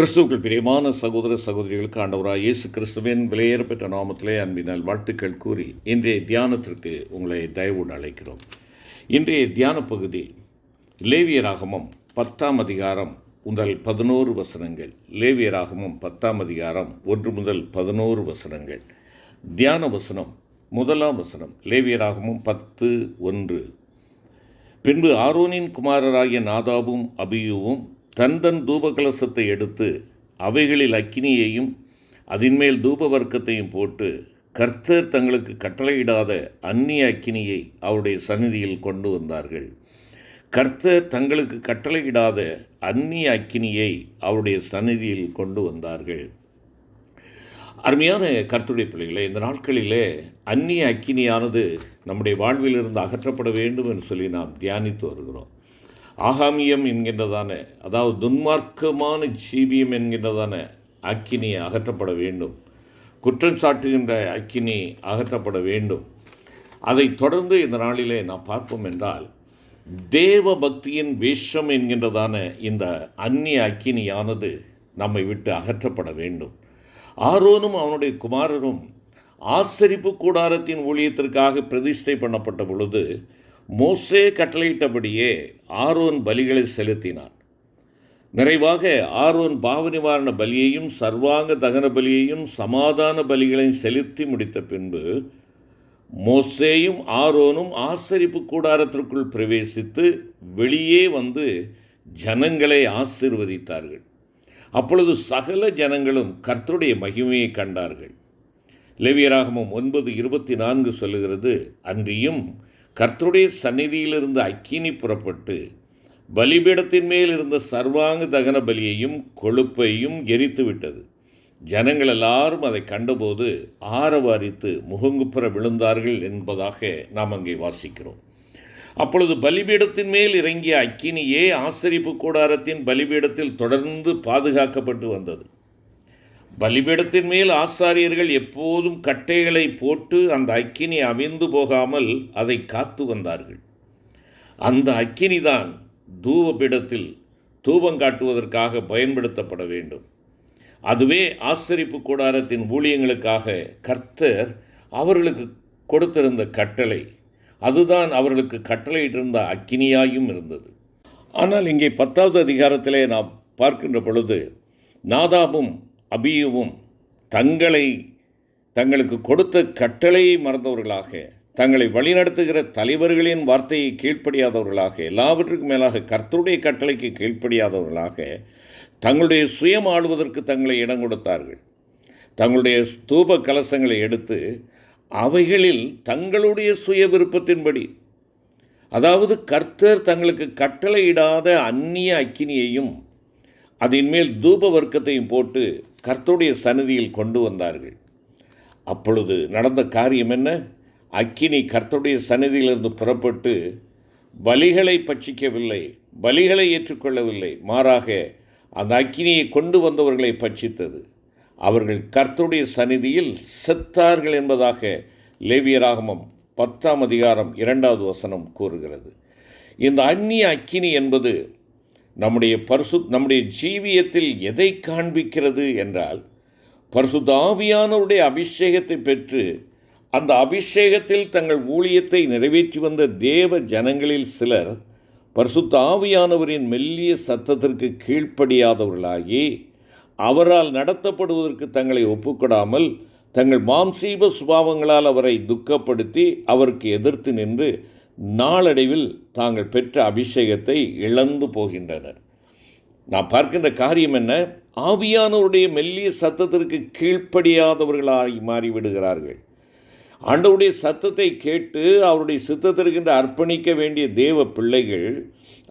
கிறிஸ்துவுக்குள் பிரியமான சகோதர சகோதரிகளுக்கு ஆண்டவராக இயேசு கிறிஸ்துவின் விலையேற பெற்ற நாமத்திலே அன்பினால் வாழ்த்துக்கள் கூறி இன்றைய தியானத்திற்கு உங்களை தயவுடன் அழைக்கிறோம். இன்றைய தியான பகுதி லேவியராகமம் பத்தாம் அதிகாரம் முதல் பதினோரு வசனங்கள். லேவியராகமம் பத்தாம் அதிகாரம் ஒன்று முதல் பதினோரு வசனங்கள். தியான வசனம் முதலாம் வசனம் லேவியராகமம் பத்து ஒன்று. பின்பு ஆரோனின் குமாரராகிய நாதாபும் அபியுவும் தந்தன் தூபகலசத்தை எடுத்து அவைகளில் அக்கினியையும் அதின்மேல் தூபவர்க்கத்தையும் போட்டு கர்த்தர் தங்களுக்கு கட்டளையிடாத அந்நிய அக்கினியை அவருடைய சந்நிதியில் கொண்டு வந்தார்கள். கர்த்தர் தங்களுக்கு கட்டளையிடாத அந்நிய அக்கினியை அவருடைய சந்நிதியில் கொண்டு வந்தார்கள். அருமையான கர்த்துடைய பிள்ளைகளே இந்த நாட்களிலே அந்நிய அக்கினியானது நம்முடைய வாழ்விலிருந்து அகற்றப்பட வேண்டும் என்று சொல்லி நாம் தியானித்து வருகிறோம். ஆகாமியம் என்கின்றதான அதாவது துன்மார்க்கமான ஜீவியம் என்கின்றதான அக்கினி அகற்றப்பட வேண்டும். குற்றம் சாட்டுகின்ற அக்கினி அகற்றப்பட வேண்டும். அதை தொடர்ந்து இந்த நாளிலே நாம் பார்ப்போம் என்றால் தேவ பக்தியின் வேஷம் என்கின்றதான இந்த அந்நிய அக்கினியானது நம்மை விட்டு அகற்றப்பட வேண்டும். ஆரோனும் அவனுடைய குமாரரும் ஆசரிப்பு கூடாரத்தின் ஊழியத்திற்காக பிரதிஷ்டை பண்ணப்பட்ட பொழுது மோசே கட்டளையிட்டபடியே ஆரோன் பலிகளை செலுத்தினான். நிறைவாக ஆரோன் பாவ நிவாரண பலியையும் சர்வாங்க தகன பலியையும் சமாதான பலிகளையும் செலுத்தி முடித்த பின்பு மோசேயும் ஆரோனும் ஆசரிப்பு கூடாரத்திற்குள் பிரவேசித்து வெளியே வந்து ஜனங்களை ஆசிர்வதித்தார்கள். அப்பொழுது சகல ஜனங்களும் கர்த்தருடைய மகிமையை கண்டார்கள். லெவியராகமும் ஒன்பது இருபத்தி நான்கு சொல்லுகிறது அன்றியும் கர்த்தருடைய சந்நிதியிலிருந்து அக்கினி புறப்பட்டு பலிபீடத்தின் மேல் இருந்த சர்வாங்க தகன பலியையும் கொழுப்பையும் எரித்து விட்டது. ஜனங்கள் எல்லாரும் அதை கண்டபோது ஆரவாரித்து முகங்குப்புற விழுந்தார்கள் என்பதாக நாம் அங்கே வாசிக்கிறோம். அப்பொழுது பலிபீடத்தின் மேல் இறங்கிய அக்கினியே ஆசரிப்பு கூடாரத்தின் பலிபீடத்தில் தொடர்ந்து பாதுகாக்கப்பட்டு வந்தது. பலிபீடத்தின் மேல் ஆசாரியர்கள் எப்போதும் கட்டைகளை போட்டு அந்த அக்கினி அமைந்து போகாமல் அதை காத்து வந்தார்கள். அந்த அக்கினிதான் தூவபீடத்தில் தூபம் காட்டுவதற்காக பயன்படுத்தப்பட வேண்டும். அதுவே ஆசரிப்பு கூடாரத்தின் ஊழியங்களுக்காக கர்த்தர் அவர்களுக்கு கொடுத்திருந்த கட்டளை. அதுதான் அவர்களுக்கு கட்டளையிட்டிருந்த அக்கினியாயும் இருந்தது. ஆனால் இங்கே பத்தாவது அதிகாரத்திலே நாம் பார்க்கின்ற பொழுது நாதாபும் அபியுவும் தங்களை தங்களுக்கு கொடுத்த கட்டளையை மறந்தவர்களாக தங்களை வழிநடத்துகிற தலைவர்களின் வார்த்தையை கீழ்ப்படியாதவர்களாக எல்லாவற்றுக்கும் மேலாக கர்த்தருடைய கட்டளைக்கு கீழ்ப்படியாதவர்களாக தங்களுடைய சுயம் ஆளுவதற்கு தங்களை இடம் கொடுத்தார்கள். தங்களுடைய ஸ்தூப கலசங்களை எடுத்து அவைகளில் தங்களுடைய சுய விருப்பத்தின்படி அதாவது கர்த்தர் தங்களுக்கு கட்டளையிடாத அந்நிய அக்கினியையும் அதன் மேல் தூப வர்க்கத்தையும் போட்டு கர்த்தருடைய சன்னதியில் கொண்டு வந்தார்கள். அப்பொழுது நடந்த காரியம் என்ன? அக்கினி கர்த்தருடைய சன்னதியிலிருந்து புறப்பட்டு பலிகளை பட்சிக்கவில்லை பலிகளை ஏற்றுக்கொள்ளவில்லை. மாறாக அந்த அக்கினியை கொண்டு வந்தவர்களை பட்சித்தது. அவர்கள் கர்த்தருடைய சந்நிதியில் செத்தார்கள் என்பதாக லேவியராகமம் பத்தாம் அதிகாரம் இரண்டாவது வசனம் கூறுகிறது. இந்த அந்நிய அக்கினி என்பது நம்முடைய பரிசு நம்முடைய ஜீவியத்தில் எதை காண்பிக்கிறது என்றால் பரிசுதாவியானவருடைய அபிஷேகத்தை பெற்று அந்த அபிஷேகத்தில் தங்கள் ஊழியத்தை நிறைவேற்றி வந்த தேவ ஜனங்களில் சிலர் பரிசுத்த ஆவியானவரின் மெல்லிய சத்தத்திற்கு கீழ்ப்படியாதவர்களாகி அவரால் நடத்தப்படுவதற்கு தங்களை ஒப்புக்கொடாமல் தங்கள் மாம்சீப சுபாவங்களால் அவரை துக்கப்படுத்தி அவருக்கு எதிர்த்து நின்று நாளடைவில் தாங்கள் பெற்ற அபிஷேகத்தை இழந்து போகின்றனர். நான் பார்க்கின்ற காரியம் என்ன? ஆவியானவருடைய மெல்லிய சத்தத்திற்கு கீழ்ப்படியாதவர்களாய் மாறிவிடுகிறார்கள். ஆண்டவருடைய சத்தத்தை கேட்டு அவருடைய சித்தத்திற்கென்று அர்ப்பணிக்க வேண்டிய தேவ பிள்ளைகள்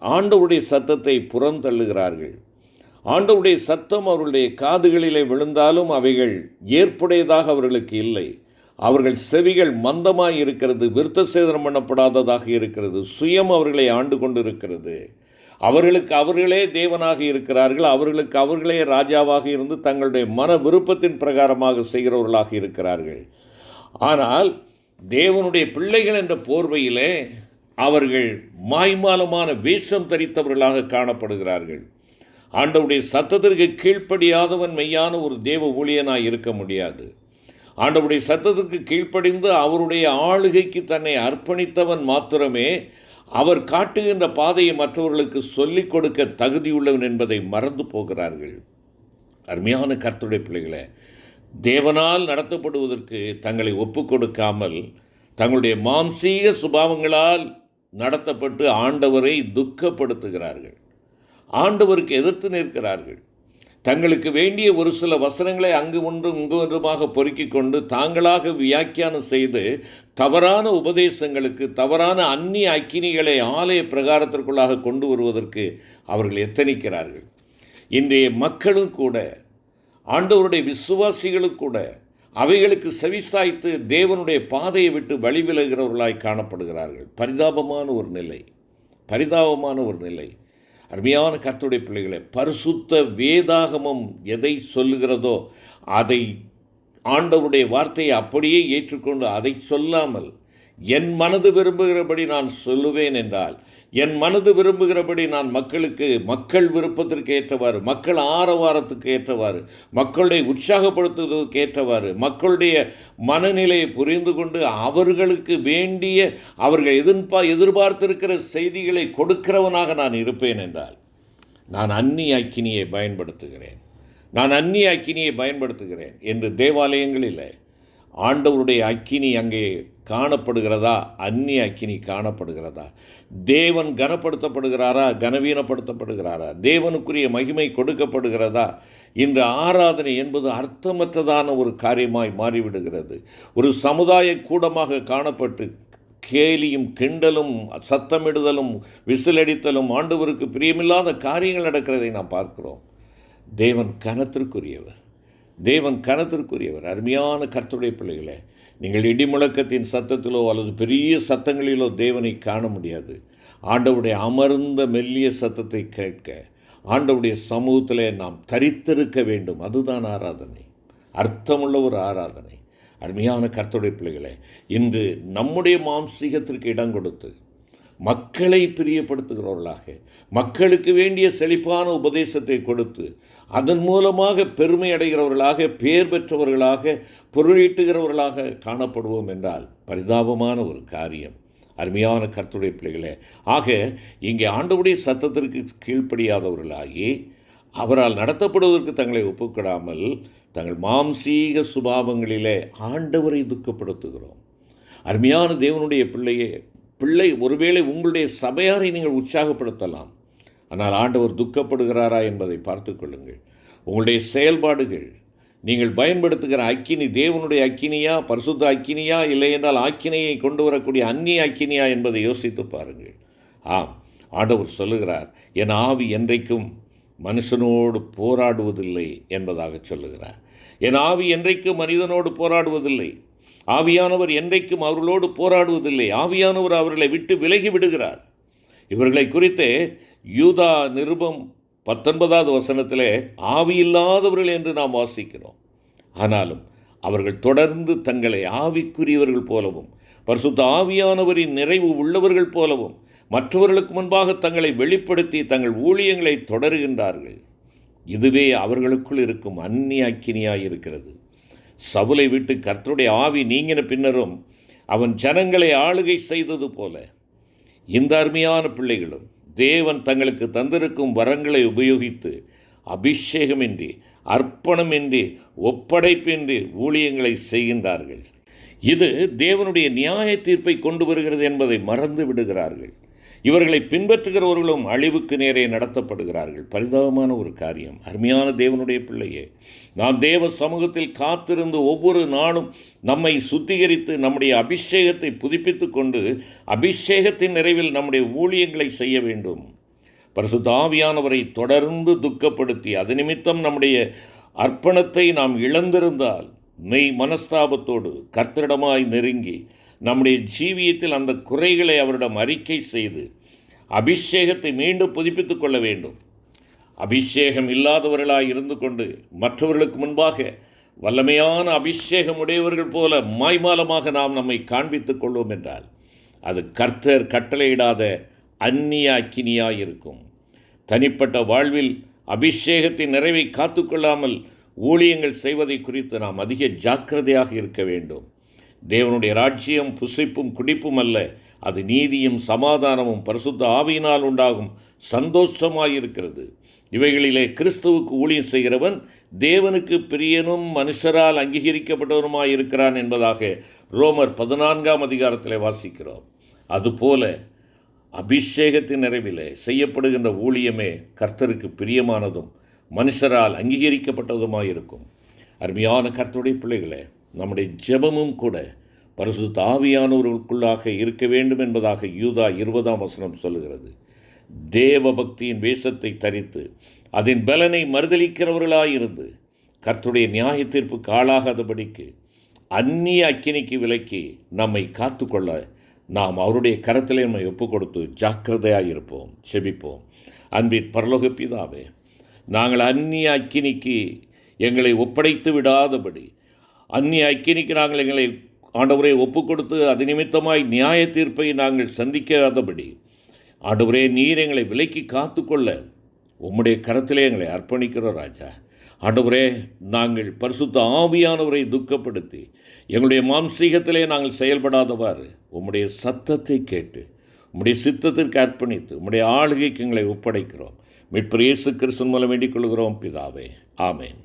ஆண்டவருடைய சத்தத்தை புறந்தள்ளுகிறார்கள் ஆண்டவருடைய சத்தம் அவர்களுடைய காதுகளிலே விழுந்தாலும் அவைகள் ஏற்புடையதாக அவர்களுக்கு இல்லை. அவர்கள் செவிகள் மந்தமாக இருக்கிறது விருத்த சேதனம் பண்ணப்படாததாக இருக்கிறது சுயம் அவர்களை ஆண்டு கொண்டிருக்கிறது. அவர்களுக்கு அவர்களே தேவனாக இருக்கிறார்கள் அவர்களுக்கு அவர்களே ராஜாவாக இருந்து தங்களுடைய மன விருப்பத்தின் பிரகாரமாக செய்கிறவர்களாக இருக்கிறார்கள். ஆனால் தேவனுடைய பிள்ளைகள் என்ற போர்வையிலே அவர்கள் மாய்மாலமான வேஷம் தரித்தவர்களாக காணப்படுகிறார்கள். ஆண்டவுடைய சத்தத்திற்கு கீழ்ப்படியாதவன் மெய்யான ஒரு தேவ ஊழியனாக இருக்க முடியாது. ஆண்டவருடைய சத்தத்திற்கு கீழ்ப்படிந்து அவருடைய ஆளுகைக்கு தன்னை அர்ப்பணித்தவன் மாத்திரமே அவர் காட்டுகின்ற பாதையை மற்றவர்களுக்கு சொல்லிக் கொடுக்க தகுதியுள்ளவன் என்பதை மறந்து போகிறார்கள். அருமையான கர்த்தருடைய பிள்ளைகளை தேவனால் நடத்தப்படுவதற்கு தங்களை ஒப்பு கொடுக்காமல் தங்களுடைய மாம்சீக சுபாவங்களால் நடத்தப்பட்டு ஆண்டவரை துக்கப்படுத்துகிறார்கள். ஆண்டவருக்கு எதிர்த்து நிற்கிறார்கள். தங்களுக்கு வேண்டிய ஒரு சில வசனங்களை அங்கு ஒன்றும் இங்கு ஒன்றுமாக பொறுக்கிக் கொண்டு தாங்களாக வியாக்கியானம் செய்து தவறான உபதேசங்களுக்கு தவறான அந்நிய அக்கினிகளை ஆலய பிரகாரத்திற்குள்ளாக கொண்டு வருவதற்கு அவர்கள் எத்தனிக்கிறார்கள். இன்றைய மக்களும் கூட ஆண்டவருடைய விசுவாசிகளும் கூட அவைகளுக்கு செவிசாய்த்து தேவனுடைய பாதையை விட்டு வழிவிலகிறவர்களாய் காணப்படுகிறார்கள். பரிதாபமான ஒரு நிலை பரிதாபமான ஒரு நிலை. அருமையான கர்த்தருடைய பிள்ளைகளை பரிசுத்த வேதாகமம் எதை சொல்லுகிறதோ அதை ஆண்டவருடைய வார்த்தையை அப்படியே ஏற்றுக்கொண்டு அதை சொல்லாமல் என் மனது விரும்புகிறபடி நான் சொல்லுவேன் என்றால் என் மனது விரும்புகிறபடி நான் மக்களுக்கு மக்கள் விருப்பத்திற்கு ஏற்றவாறு மக்கள் ஆரவாரத்துக்கு ஏற்றவாறு மக்களுடைய உற்சாகப்படுத்துவதற்கு ஏற்றவாறு மக்களுடைய மனநிலையை புரிந்து கொண்டு அவர்களுக்கு வேண்டிய அவர்கள் எதிர்பா எதிர்பார்த்திருக்கிற செய்திகளை கொடுக்கிறவனாக நான் இருப்பேன் என்றால் நான் அந்நிய அக்கினியை பயன்படுத்துகிறேன். நான் அந்நிய அக்கினியை பயன்படுத்துகிறேன் என்று தேவாலயங்களில் ஆண்டவருடைய அக்கினி அங்கே காணப்படுகிறதா? அந்நிய அக்கினி காணப்படுகிறதா? தேவன் கனப்படுத்தப்படுகிறாரா? கனவீனப்படுத்தப்படுகிறாரா? தேவனுக்குரிய மகிமை கொடுக்கப்படுகிறதா? இந்த ஆராதனை என்பது அர்த்தமற்றதான ஒரு காரியமாய் மாறிவிடுகிறது. ஒரு சமுதாய கூடமாக காணப்பட்டு கேலியும் கிண்டலும் சத்தமிடுதலும் விசிலடித்தலும் ஆண்டவருக்கு பிரியமில்லாத காரியங்கள் நடக்கிறதை நாம் பார்க்கிறோம். தேவன் கனத்திற்குரியவர். தேவன் கனத்திற்குரியவர். அருமையான கர்த்துடைய பிள்ளைகளே நீங்கள் இடிமுழக்கத்தின் சத்தத்திலோ அல்லது பெரிய சத்தங்களிலோ தேவனை காண முடியாது. ஆண்டவுடைய அமர்ந்த மெல்லிய சத்தத்தை கேட்க ஆண்டவுடைய சமூகத்தில் நாம் தரித்திருக்க வேண்டும். அதுதான் ஆராதனை. அர்த்தமுள்ள ஒரு ஆராதனை. அருமையான கர்த்தருடைய பிள்ளைகளே இன்று நம்முடைய மாம்சீகத்திற்கு இடம் கொடுத்து மக்களை பிரியப்படுத்துகிறவர்களாக மக்களுக்கு வேண்டிய செழிப்பான உபதேசத்தை கொடுத்து அதன் மூலமாக பெருமை அடைகிறவர்களாக பேர் பெற்றவர்களாக பொருளீட்டுகிறவர்களாக காணப்படுவோம் என்றால் பரிதாபமான ஒரு காரியம். அருமையான கர்த்துடைய பிள்ளைகளே ஆக இங்கே ஆண்டவுடைய சத்தத்திற்கு கீழ்ப்படியாதவர்களாகி அவரால் நடத்தப்படுவதற்கு தங்களை ஒப்புக்கொடாமல் தங்கள் மாம்சீக சுபாவங்களிலே ஆண்டவரை துக்கப்படுத்துகிறோம். அருமையான தேவனுடைய பிள்ளையே பிள்ளை ஒருவேளை உங்களுடைய சபையாரை நீங்கள் உற்சாகப்படுத்தலாம். ஆனால் ஆண்டவர் துக்கப்படுகிறாரா என்பதை பார்த்து கொள்ளுங்கள். உங்களுடைய செயல்பாடுகள் நீங்கள் பயன்படுத்துகிற அக்கினி தேவனுடைய அக்கினியா பரிசுத்த அக்கினியா இல்லை என்றால் ஆக்கினையை கொண்டு வரக்கூடிய அந்நிய அக்கினியா என்பதை யோசித்து பாருங்கள். ஆம் ஆண்டவர் சொல்லுகிறார் என் ஆவி என்றைக்கும் மனுஷனோடு போராடுவதில்லை என்பதாக சொல்லுகிறார். என் ஆவி என்றைக்கும் மனிதனோடு போராடுவதில்லை ஆவியானவர் என்றைக்கும் அவர்களோடு போராடுவதில்லை. ஆவியானவர் அவர்களை விட்டு விலகி விடுகிறார். இவர்களை குறித்து யூதா நிருபம் பத்தொன்பதாவது வசனத்திலே ஆவியில்லாதவர்கள் என்று நாம் வாசிக்கிறோம். ஆனாலும் அவர்கள் தொடர்ந்து தங்களை ஆவிக்குரியவர்கள் போலவும் பரிசுத்த ஆவியானவரின் நிறைவு உள்ளவர்கள் போலவும் மற்றவர்களுக்கு முன்பாக தங்களை வெளிப்படுத்தி தங்கள் ஊழியங்களை தொடருகின்றார்கள். இதுவே அவர்களுக்குள் இருக்கும் அந்நிய அக்கினியாய் இருக்கிறது. சவுலை விட்டு கர்த்தருடைய ஆவி நீங்கின பின்னரும் அவன் ஜனங்களை ஆளுகை செய்தது போல. இந்த அருமையான பிள்ளைகளும் தேவன் தங்களுக்கு தந்திருக்கும் வரங்களை உபயோகித்து அபிஷேகமின்றி அர்ப்பணமின்றி ஒப்படைப்பின்றி ஊழியங்களை செய்கின்றார்கள். இது தேவனுடைய நியாய தீர்ப்பை கொண்டு வருகிறது என்பதை மறந்து விடுகிறார்கள். இவர்களை பின்பற்றுகிறவர்களும் அழிவுக்கு நேரே நடத்தப்படுகிறார்கள். பரிதாபமான ஒரு காரியம். அருமையான தேவனுடைய பிள்ளையே நாம் தேவ சமூகத்தில் காத்திருந்து ஒவ்வொரு நாளும் நம்மை சுத்திகரித்து நம்முடைய அபிஷேகத்தை புதுப்பித்து கொண்டு அபிஷேகத்தின் நிறைவில் நம்முடைய ஊழியங்களை செய்ய வேண்டும். பரிசுத்தாவியானவரை தொடர்ந்து துக்கப்படுத்தி அது நிமித்தம் நம்முடைய அர்ப்பணத்தை நாம் இழந்திருந்தால் மெய் மனஸ்தாபத்தோடு கர்த்தரிடமாய் நெருங்கி நம்முடைய ஜீவியத்தில் அந்த குறைகளை அவரிடம் அறிக்கை செய்து அபிஷேகத்தை மீண்டும் புதுப்பித்துக் கொள்ள வேண்டும். அபிஷேகம் இல்லாதவர்களாக இருந்து கொண்டு மற்றவர்களுக்கு முன்பாக வல்லமையான அபிஷேகம் உடையவர்கள் போல மாய்மாலமாக நாம் நம்மை காண்பித்துக் கொள்வோம் என்றால் அது கர்த்தர் கட்டளையிடாத அந்நிய அக்கினியாக இருக்கும். தனிப்பட்ட வாழ்வில் அபிஷேகத்தின் நிறைவை காத்துக்கொள்ளாமல் ஊழியங்கள் செய்வதை குறித்து நாம் அதிக ஜாக்கிரதையாக இருக்க வேண்டும். தேவனுடைய ராஜ்யம் புசிப்பும் குடிப்பும் அல்ல. அது நீதியும் சமாதானமும் பரிசுத்த ஆவியினால் உண்டாகும் சந்தோஷமாயிருக்கிறது. இவைகளிலே கிறிஸ்துவுக்கு ஊழியம் செய்கிறவன் தேவனுக்கு பிரியனும் மனுஷரால் அங்கீகரிக்கப்பட்டவனுமாயிருக்கிறான் என்பதாக ரோமர் பதினான்காம் அதிகாரத்தில் வாசிக்கிறோம். அதுபோல அபிஷேகத்தின் நிறைவிலே செய்யப்படுகின்ற ஊழியமே கர்த்தருக்கு பிரியமானதும் மனுஷரால் அங்கீகரிக்கப்பட்டதுமாயிருக்கும். அருமையான கர்த்தருடைய பிள்ளைகளே நம்முடைய ஜெபமும் கூட பரிசு தாவியானவர்களுக்குள்ளாக இருக்க வேண்டும் என்பதாக யூதா இருபதாம் வசனம் சொல்லுகிறது. தேவ பக்தியின் வேஷத்தை தரித்து அதன் பலனை மறுதளிக்கிறவர்களாயிருந்து கர்த்துடைய நியாய தீர்ப்புக்கு ஆளாகாதபடிக்கு அந்நிய அக்கினிக்கு விலக்கி நம்மை காத்துக்கொள்ள நாம் அவருடைய கரத்திலே நம்மை ஒப்பு கொடுத்து ஜாக்கிரதையாக இருப்போம் செபிப்போம். அன்பின் பரலோக பிதாவே நாங்கள் அந்நிய அக்கினிக்கு எங்களை ஒப்படைத்து விடாதபடி அந்நிய ஐக்கியனிக்கு நாங்கள் எங்களை ஆண்டவரை ஒப்புக் கொடுத்து அது நிமித்தமாய் நியாய தீர்ப்பை நாங்கள் சந்திக்காதபடி ஆண்டவரே நீர் எங்களை விலைக்கு காத்துக்கொள்ள உம்முடைய கரத்திலே எங்களை அர்ப்பணிக்கிறோம் ராஜா. ஆண்டவரே நாங்கள் பரிசுத்த ஆவியானவரை துக்கப்படுத்தி எங்களுடைய மாம்சீகத்திலே நாங்கள் செயல்படாதவாறு உம்முடைய சத்தத்தை கேட்டு உம்முடைய சித்தத்திற்கு அர்ப்பணித்து உம்முடைய ஆளுகைக்கு எங்களை ஒப்படைக்கிறோம். மீட்பர் இயேசு கிறிஸ்தன் மூலம் வேண்டிக் கொள்கிறோம் பிதாவே. ஆமேன்.